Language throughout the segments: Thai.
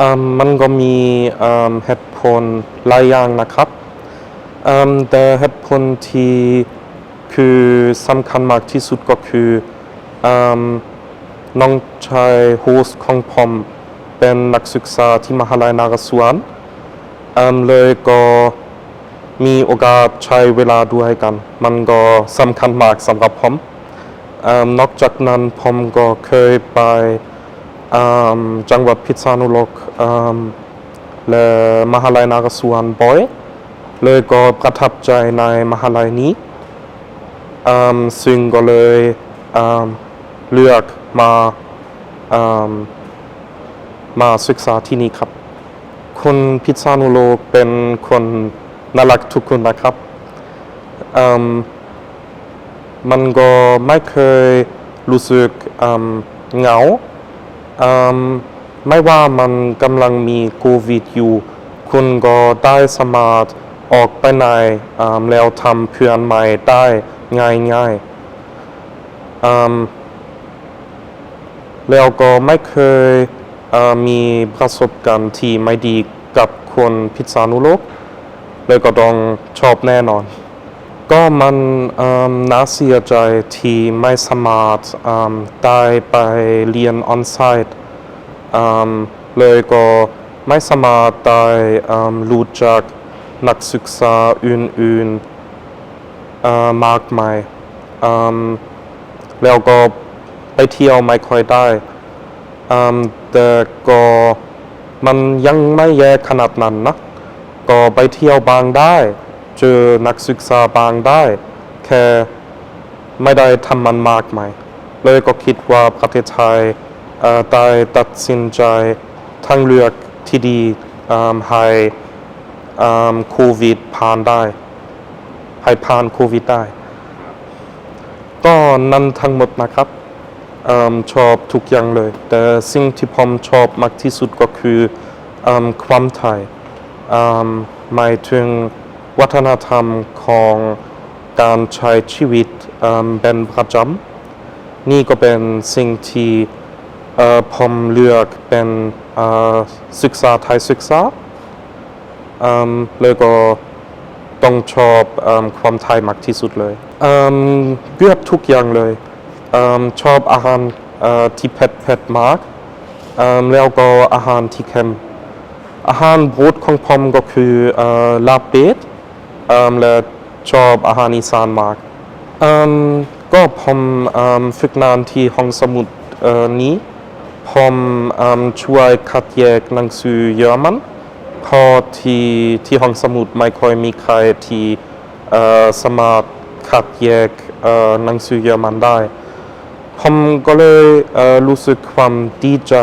อืมมันก็มีอืมเหตุผลหลายอย่างนะครับอืมแต่เหตุผลที่คือสำคัญมากที่สุดก็คืออืมน้องชายโฮสของผมเป็นนักศึกษาที่มหาลัยนารศวรอืมเลยก็มีโอกาสใช้เวลาด้วยกัน มันก็สำคัญมากสำหรับผมอืมนอกจากนั้นผมก็เคยไป จังหวัดพิษณุโลกและมหาลัยนารศวรบ่อยเลยก็ประทับใจในมหาลัยนี้ซึ่งก็เลยเลือกมามาศึกษาที่นี่ครับ คนพิษณุโลกเป็นคนน่ารักทุกคนนะครับมันก็ไม่เคยรู้สึกเหงา ไม่ว่ามันกำลังมีโควิดอยู่ คุณก็ได้สามารถออกไปไหนแล้วทำเพื่อนใหม่ได้ง่ายง่ายๆแล้วก็ไม่เคยมีประสบการณ์ที่ไม่ดีกับคนพิษณุโลกเลยก็ต้องชอบแน่นอน ก็มันน่าเสียใจที่ไม่สามารถได้ไปเรียนออนไซต์เลยก็ไม่สามารถได้รู้จักนักศึกษาอื่นๆมากมายแล้วก็ไปเที่ยวไม่ค่อยได้แต่ก็มันยังไม่แย่ขนาดนั้นนะ ก็ไปเที่ยวบางได้ เจอนักศึกษาบางได้ แค่ไม่ได้ทำมันมากมายเลยก็คิดว่าประเทศไทยได้ตัดสินใจทางเลือกที่ดีอืมให้อืมโควิดผ่านได้ ให้ผ่านโควิดได้ ก็นั่นทั้งหมดนะครับอชอบทุกอย่างเลย แต่สิ่งที่ผมชอบมากที่สุดก็คืออความไทยอืมหมายถึง วัฒนธรรมของการใช้ชีวิตเป็นประจำนี่ก็เป็นสิ่งที่ผมเลือกเป็นศึกษาไทยศึกษาอืมเลยก็ต้องชอบอความไทยมากที่สุดเลยเกือบทุกอย่างเลยอชอบอาหารที่เผ็ดเผ็ดมากแล้วก็อาหารที่เค็มอาหารโปรดของผมก็คืออลาบเป็ด และชอบอาหารอีสานมากก็ผมเอิ่มฝึกงานที่ห้องสมุดนี้ผมช่วยคัดแยกหนังสือเยอรมันเพอที่ที่ห้องสมุดไม่ค่อยมีใครที่สามารถคัดแยกหนังสือเยอรมันได้ผมก็เลยรู้สึกความดีใจ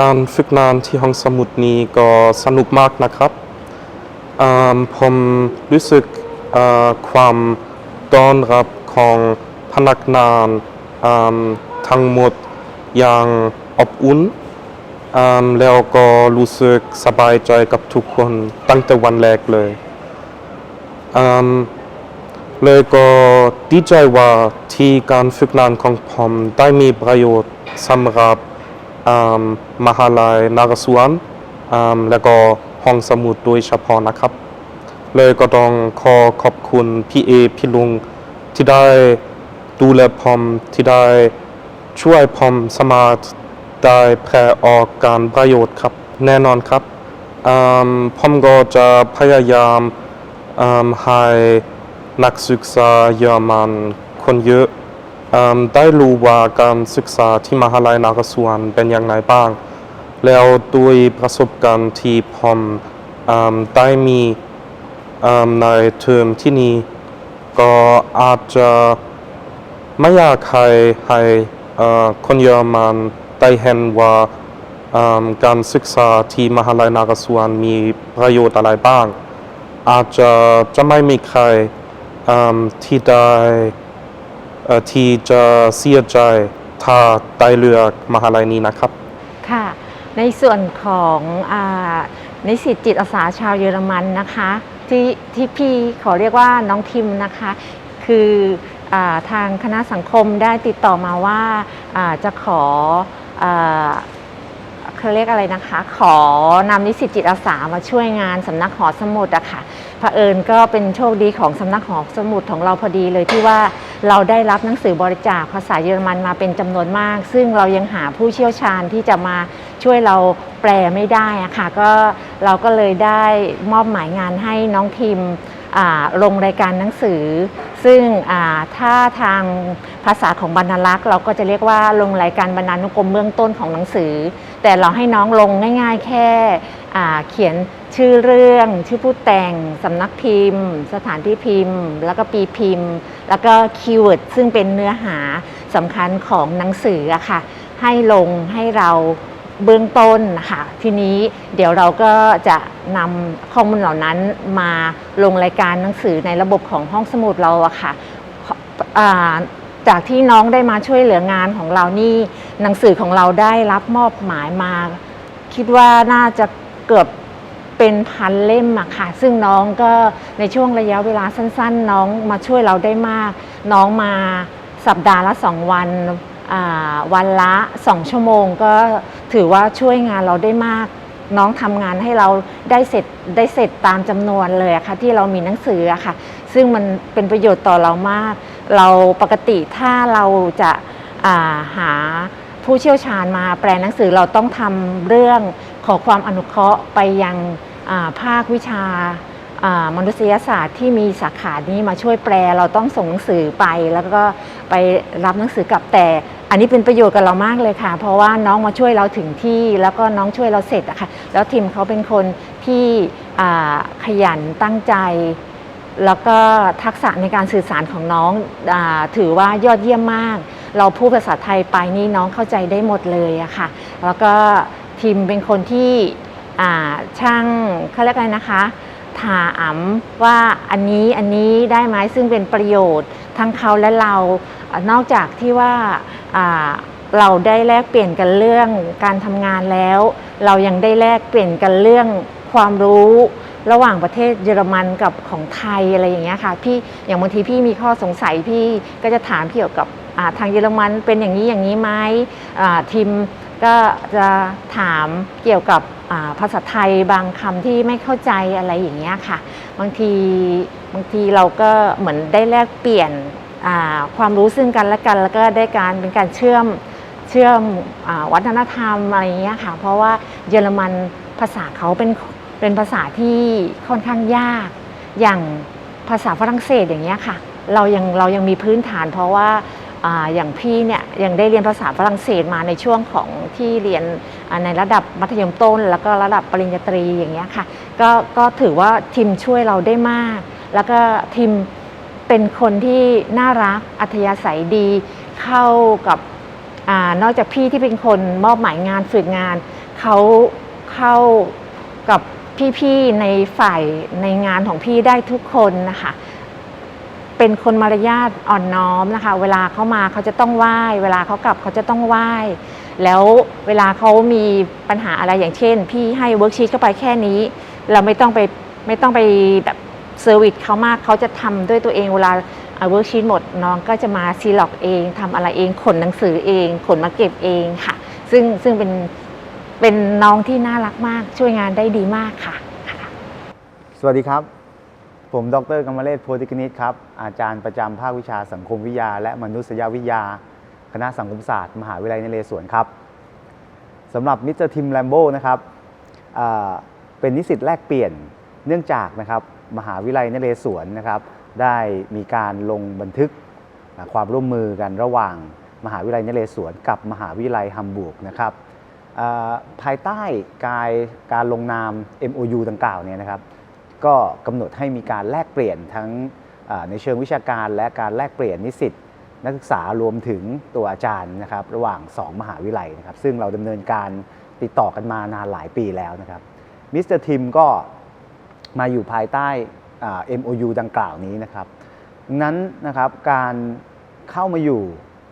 การฝึกงานที่ห้องสมุดนี้ก็สนุกมากนะครับ ผมรู้สึกความต้อนรับของพนักงานทั้งหมดอย่างอบอุ่นแล้วก็รู้สึกสบายใจกับทุกคนตั้งแต่วันแรกเลยเลยก็ดีใจว่าที่การฝึกงานของผมได้มีประโยชน์สำหรับมหาลัยนารศวรอ่าและก็ ห้องสมุดโดยเฉพาะนะครับ เลยก็ต้องขอขอบคุณพี่เอพี่ลุงที่ได้ดูแลผมที่ได้ช่วยผมสมารถได้แพร่ออกการประโยชน์ครับ แน่นอนครับอ่าผมก็จะพยายามให้นักศึกษาเยอรมันคนเยอะอได้รู้ว่าการศึกษาที่มหาลัยนาเรศวรเป็นอย่างไรบ้าง แล้วด้วยประสบการณ์ที่ผมได้มีในเทอมที่นี่ก็อาจจะไม่อยากให้ให้คนเยอรมันได้เห็นว่าการศึกษาที่มหาลัยนาเรศวรมีประโยชน์อะไรบ้าง อาจจะจะไม่มีใครที่ได้ที่จะเสียใจถ้าได้เลือกมหาลัยนี้นะครับ ค่ะ ในส่วนของอนิสิตจิตอาสาชาวเยอรมันนะคะที่ที่พี่ขอเรียกว่าน้องทิมนะคะ คืออทางคณะสังคมได้ติดต่อมาว่าจะขอเขาเรียกอะไรนะคะ ขอนำนิสิตจิตอาสามาช่วยงานสำนักหอสมุดอะค่ะเผอิญก็เป็นโชคดีของสำนักหอสมุดของเราพอดีเลยที่ว่าเราได้รับหนังสือบริจาคภาษาเยอรมันมาเป็นจำนวนมาก ซึ่งเรายังหาผู้เชี่ยวชาญที่จะมา ช่วยเราแปลไม่ได้อะค่ะก็เราก็เลยได้มอบหมายงานให้น้องทีมลงรายการหนังสือ ซึ่งถ้าทางภาษาของบรรณลักษ์เราก็จะเรียกว่าลงรายการบรรณานุกรมเบื้องต้นของหนังสือ แต่เราให้น้องลงง่าย ๆ แค่เขียนชื่อเรื่อง ชื่อผู้แต่งสำนักพิมพ์ สถานที่พิมพ์ แล้วก็ปีพิมพ์ แล้วก็คีย์เวิร์ดซึ่งเป็นเนื้อหาสำคัญของหนังสืออะค่ะให้ลงให้เรา เบื้องต้นนะคะทีนี้เดี๋ยวเราก็จะนำข้อมูลเหล่านั้นมาลงรายการหนังสือในระบบของห้องสมุดเราอะค่ะจากที่น้องได้มาช่วยเหลืองานของเรานี่หนังสือของเราได้รับมอบหมายมา คิดว่าน่าจะเกือบเป็นพันเล่มอะค่ะ ซึ่งน้องก็ในช่วงระยะเวลาสั้น ๆ น้องมาช่วยเราได้มาก น้องมาสัปดาห์ละสองวัน วันละสองชั่วโมงก็ถือว่าช่วยงานเราได้มาก น้องทำงานให้เราได้เสร็จได้เสร็จตามจำนวนเลยอะค่ะที่เรามีหนังสืออะค่ะ ซึ่งมันเป็นประโยชน์ต่อเรามาก เราปกติถ้าเราจะาหาผู้เชี่ยวชาญมาแปลหนังสือเราต้องทำเรื่องขอความอนุเคราะห์ไปยังาภาควิชาามนุษยศาสตร์ที่มีสาขานี้มาช่วยแปลเราต้องส่งหนังสือไป แล้วก็ไปรับหนังสือกลับแต่ อันนี้เป็นประโยชน์กับเรามากเลยค่ะ เพราะว่าน้องมาช่วยเราถึงที่แล้วก็น้องช่วยเราเสร็จอะค่ะแล้วทีมเขาเป็นคนที่ขยันตั้งใจ แล้วก็ทักษะในการสื่อสารของน้องอถือว่ายอดเยี่ยมมาก เราพูดภาษาไทยไปนี่น้องเข้าใจได้หมดเลยอะค่ะ แล้วก็ทีมเป็นคนที่ช่างเขาเรียกอะไรนะคะถามว่าอันนี้อันนี้ได้ไหมซึ่งเป็นประโยชน์ทั้งเขาและเรา นอกจากที่ว่าเราได้แลกเปลี่ยนกันเรื่องการทำงานแล้ว เรายังได้แลกเปลี่ยนกันเรื่องความรู้ระหว่างประเทศเยอรมันกับของไทยอะไรอย่างเงี้ยค่ะพี่อย่างบางทีพี่มีข้อสงสัยพี่ก็จะถามเกี่ยวกับทางเยอรมันเป็นอย่างนี้อย่างนี้ไหมทีมก็จะถามเกี่ยวกับภาษาไทยบางคำที่ไม่เข้าใจอะไรอย่างเงี้ยค่ะ บางทีบางทีเราก็เหมือนได้แลกเปลี่ยน ความรู้ซึ่งกันและกันแล้วก็ได้การเป็นการเชื่อมเชื่อมอวัฒนธรรมอะไรอย่างเงี้ยค่ะเพราะว่าเยอรมันภาษาเขาเป็นเป็นภาษาที่ค่อนข้างยาก อย่างภาษาฝรั่งเศสอย่างเงี้ยค่ะ เรายังเรายังมีพื้นฐาน เพราะว่าอย่างพี่เนี่ยยังได้เรียนภาษาฝรั่งเศสมาในช่วงของที่เรียนในระดับมัธยมต้น แล้วก็ระดับปริญญาตรีอย่างเงี้ยค่ะก็ก็ถือว่าทีมช่วยเราได้มาก แล้วก็ทีม เป็นคนที่น่ารักอัธยาศัยดี เข้ากับอนอกจากพี่ที่เป็นคนมอบหมายงานฝึกงานเขาเข้ากับพี่ๆในฝ่ายในงานของพี่ได้ทุกคนนะคะเป็นคนมารยาทอ่อนน้อมนะคะ เวลาเขามาเขาจะต้องไหว้ เวลาเขากลับเขาจะต้องไหว้ แล้วเวลาเขามีปัญหาอะไรอย่างเช่น พี่ให้เวิร์กชีตเข้าไปแค่นี้ เราไม่ต้องไปไม่ต้องไปแบบ เซอร์วิสเขามากเขาจะทำด้วยตัวเองเวลาเวิร์กชีตหมดน้องก็จะมาซีล็อกเองทำอะไรเองขนหนังสือเอง ขนมาเก็บเองค่ะ ซึ่งซึ่งเป็นเป็นน้องที่น่ารักมาก ช่วยงานได้ดีมากค่ะ สวัสดีครับ ผมดรกำมะเลศโพธิกนิตครับ อาจารย์ประจำภาควิชาสังคมวิทยา และมนุษยวิทยา คณะสังคมศาสตร์ มหาวิทยาลัยนเรศวรครับสำหรับมิสเตอร์ทิมแลมโบนะครับเป็นนิสิตแลกเปลี่ยนเนื่องจากนะครับ มหาวิทยาลัยนเรศวรนะครับ ได้มีการลงบันทึกความร่วมมือกันระหว่างมหาวิทยาลัยนเรศวรกับมหาวิทยาลัยฮัมบูร์กนะครับภายใต้การการลงนาม MOU ดังกล่าวเนี่ยนะครับ ก็กำหนดให้มีการแลกเปลี่ยนทั้งในเชิงวิชาการและการแลกเปลี่ยนนิสิตนักศึกษารวมถึงตัวอาจารย์นะครับระหว่าง 2 มหาวิทยาลัยนะครับ ซึ่งเราดำเนินการติดต่อกันมานานหลายปีแล้วนะครับมิสเตอร์ทิมก็ มาอยู่ภายใต้ MOU ดังกล่าวนี้นะครับนั้นนะครับการเข้ามาอยู่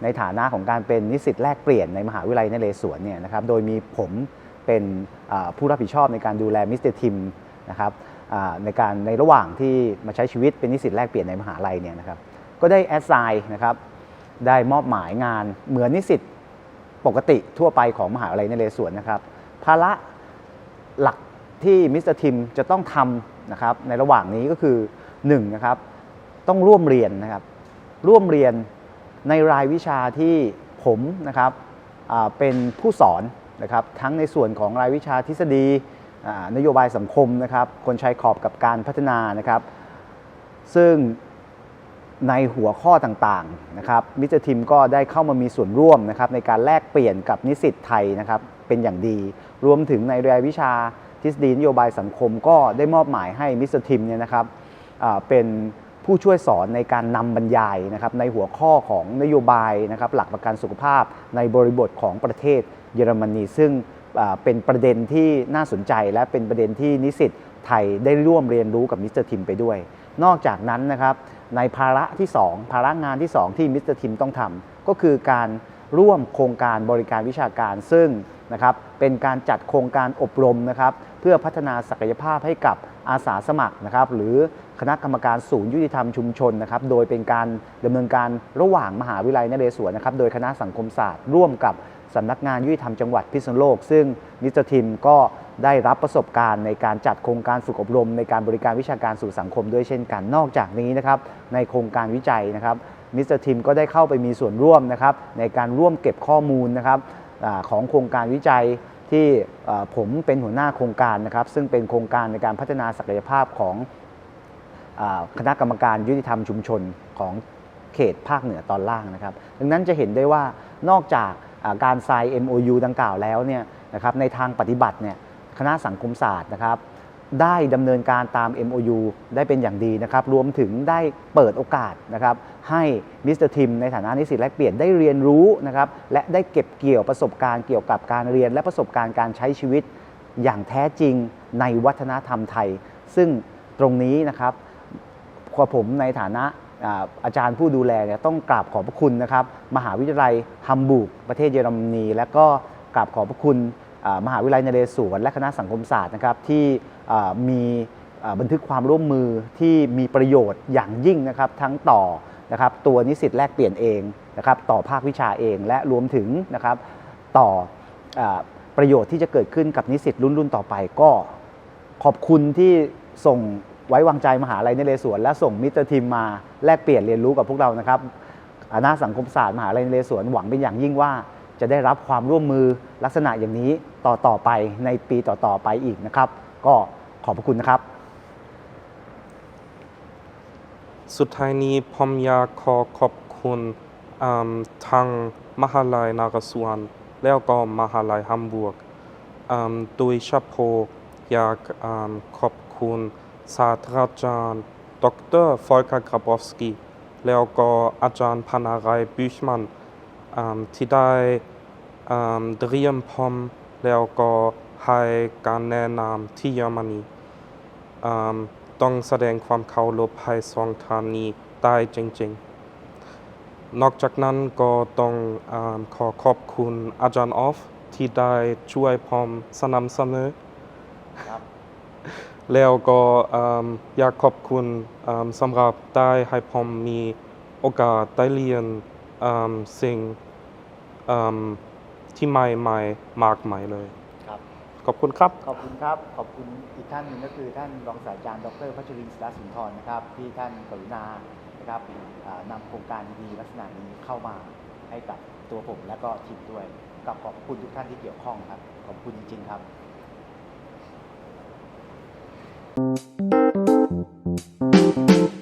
ในฐานะของการเป็นนิสิตแลกเปลี่ยนในมหาวิทยาลัยนเรศวรเนี่ยนะครับโดยมีผมเป็นผู้รับผิดชอบในการดูแลมิสเตอร์ทิมนะครับในการในระหว่างที่มาใช้ชีวิตเป็นนิสิตแลกเปลี่ยนในมหาลัยเนี่ยนะครับก็ได้แอดไซน์นะครับได้มอบหมายงานเหมือนนิสิตปกติทั่วไปของมหาวิทยาลัยนเรศวรนะครับภาระหลักที่มิสเตอร์ทิมจะต้องทำ นะครับในระหว่างนี้ก็คือ1นะครับต้องร่วมเรียนนะครับร่วมเรียนในรายวิชาที่ผมนะครับเป็นผู้สอนนะครับทั้งในส่วนของรายวิชาทฤษฎีนโยบายสังคมนะครับคนชายขอบกับการพัฒนานะครับ ซึ่งในหัวข้อต่างๆนะครับมิสเตอร์ทิมก็ได้เข้ามามีส่วนร่วมนะครับในการแลกเปลี่ยนกับนิสิตไทยนะครับเป็นอย่างดี รวมถึงในรายวิชา ทฤษฎีนโยบายสังคมก็ได้มอบหมายให้มิสเตอร์ทิมเนี่ยนะครับเป็นผู้ช่วยสอนในการนำบรรยายนะครับในหัวข้อของนโยบายนะครับหลักประกันสุขภาพในบริบทของประเทศเยอรมนี ซึ่งเป็นประเด็นที่น่าสนใจ และเป็นประเด็นที่นิสิตไทยได้ร่วมเรียนรู้กับมิสเตอร์ทิมไปด้วย นอกจากนั้นนะครับในภาระที่ 2 ภาระงานที่ 2 ที่มิสเตอร์ทิมต้องทำก็คือการร่วมโครงการบริการวิชาการซึ่งนะครับเป็นการจัดโครงการอบรมนะครับ เพื่อพัฒนาศักยภาพให้กับอาสาสมัครนะครับหรือคณะกรรมการศูนย์ยุติธรรมชุมชนนะครับโดยเป็นการดำเนินการระหว่างมหาวิทยาลัยนเรศวรนะครับโดยคณะสังคมศาสตร์ร่วมกับสำนักงานยุติธรรมจังหวัดพิษณุโลก ซึ่งมิสเตอร์ทิมก็ได้รับประสบการณ์ในการจัดโครงการฝึกอบรม ในการบริการวิชาการสู่สังคมด้วยเช่นกัน นอกจากนี้นะครับในโครงการวิจัยนะครับมิสเตอร์ทิมก็ได้เข้าไปมีส่วนร่วมนะครับในการร่วมเก็บข้อมูลนะครับอของโครงการวิจัย ที่ผมเป็นหัวหน้าโครงการนะครับ ซึ่งเป็นโครงการในการพัฒนาศักยภาพของคณะกรรมการยุติธรรมชุมชนของเขตภาคเหนือตอนล่างนะครับ ดังนั้นจะเห็นได้ว่านอกจากการ sign MOU ดังกล่าวแล้วเนี่ยนะครับในทางปฏิบัติเนี่ยคณะสังคมศาสตร์นะครับ ได้ดำเนินการตาม MOU ได้เป็นอย่างดีนะครับ รวมถึงได้เปิดโอกาสนะครับ ให้มิสเตอร์ทิมในฐานะนิสิตแลกเปลี่ยนได้เรียนรู้นะครับ และได้เก็บเกี่ยวประสบการณ์เกี่ยวกับการเรียน และประสบการณ์การใช้ชีวิตอย่างแท้จริงในวัฒนธรรมไทย ซึ่งตรงนี้นะครับพอผมในฐานะอาจารย์ผู้ดูแลเนี่ยต้องกราบขอบพระคุณนะครับ มหาวิทยาลัยฮัมบูร์กประเทศเยอรมนี และก็กราบขอบพระคุณมหาวิทยาลัยนเรศวรและคณะสังคมศาสตร์นะครับที่ มีบันทึกความร่วมมือที่มีประโยชน์อย่างยิ่งนะครับทั้งต่อนะครับตัวนิสิตแลกเปลี่ยนเองนะครับต่อภาควิชาเองและรวมถึงนะครับต่ออประโยชน์ที่จะเกิดขึ้นกับนิสิตรุ่นรุ่นต่อไปก็ขอบคุณที่ส่งไว้วางใจมหาลัยนเรศวรและส่งมิสเตอร์ทีมมาแลกเปลี่ยนเรียนรู้กับพวกเรานะครับคณะสังคมศาสตร์มหาลัยนเรศวรหวังเป็นอย่างยิ่งว่า จะได้รับความร่วมมือลักษณะอย่างนี้ต่อต่อไปในปีต่อๆไปอีกนะครับ ก็ขอบพระคุณนะครับ สุดท้ายนี้ผมอยากขอขอบคุณทางมหาลัยนารสวนแล้วก็มหาลัยฮัมบูร์กโดยเฉพาะอยากขอบคุณศาสตราจารย์ ดรฟอลกากราบอฟสกีแล้วก็อาจารย์พานารายบิชมันที่ได้เตรียมผมแล้วก็ ให้การแนะนำที่เยอรมนีอืมต้องแสดงความเคารพให้สองท่านนี้ได้จริงๆ นอกจากนั้นก็ต้องอาขอขอบคุณอาจารย์ออฟที่ได้ช่วยผมสนับสนุนครับแล้วก็อืมอยากขอบคุณอืมสำหรับได้ให้ผมมีโอกาสได้เรียนอืมสิ่งอืมที่ใหม่ๆมากมายเลยครับ ขอบคุณครับ ขอบคุณครับ ขอบคุณอีกท่านหนึ่งก็คือท่านรองศาสตราจารย์ดรพัชรินทร์ศิสุนทรนะครับ ที่ท่านกรุณานะครับนำโครงการดีลักษณะนี้เข้ามาให้กับตัวผมและก็ทีมด้วยกับขอบคุณทุกท่านที่เกี่ยวข้องครับ ขอบคุณจริง ๆ ครับ Thank you.